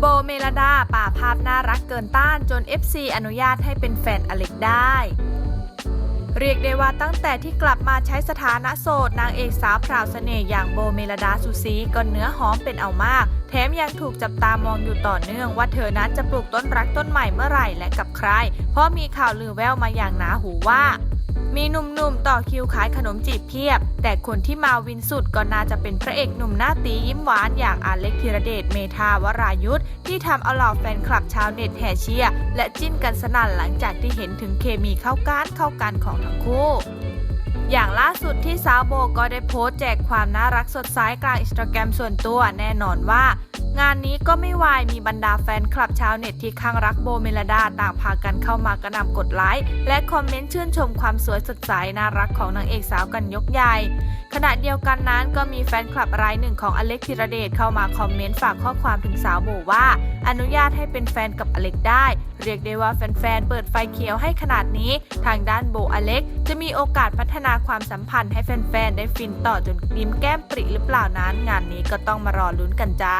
โบเมลดาป่าภาพน่ารักเกินต้านจน FC อนุญาตให้เป็นแฟนอเล็กได้ เรียกได้ว่าตั้งแต่ที่กลับมาใช้สถานะโสดนางเอกสาวพราวเสน่ห์อย่างโบเมลดาสุซีก็เนื้อหอมเป็นเอามาก แถมยังถูกจับตามองอยู่ต่อเนื่องว่าเธอนั้นจะปลูกต้นรักต้นใหม่เมื่อไหร่และกับใคร เพราะมีข่าวลือแววมาอย่างหนาหูว่า มีหนุ่มๆต่อคิวขายขนมจีบเพียบ แต่คนที่มาวินสุดก็น่าจะเป็นพระเอกหนุ่มหน้าตียิ้มหวานอย่างอาเล็กธีรเดชเมธาวรายุทธที่ทำเอาเหล่าแฟนคลับชาวเน็ตแห่เชียร์และจิ้นกันสนั่นหลังจากที่เห็นถึงเคมีเข้ากันเข้ากันของทั้งคู่อย่างล่าสุดที่สาวโบก็ได้โพสต์แจกความน่ารักสดใสกลางอินสตาแกรมส่วนตัวแน่นอนว่า งานนี้ก็ไม่วายมีบรรดาแฟนคลับชาวเน็ตที่ข้างรักโบเมลดาต่างพากันเข้ามากระหน่ำกดไลค์และคอมเมนต์ชื่นชมความสวยสดใสน่ารักของนางเอกสาวกันยกใหญ่ ขณะเดียวกันนั้นก็มีแฟนคลับรายหนึ่งของอเล็กธีรเดชเข้ามาคอมเมนต์ฝากข้อความถึงสาวโบว่า อนุญาตให้เป็นแฟนกับอเล็กได้ เรียกได้ว่าแฟนๆเปิดไฟเขียวให้ขนาดนี้ ทางด้านโบอเล็ก จะมีโอกาสพัฒนาความสัมพันธ์ให้แฟนๆได้ฟินต่อจนยิ้มแก้มปริหรือเปล่านั้น งานนี้ก็ต้องมารอลุ้นกันจ้า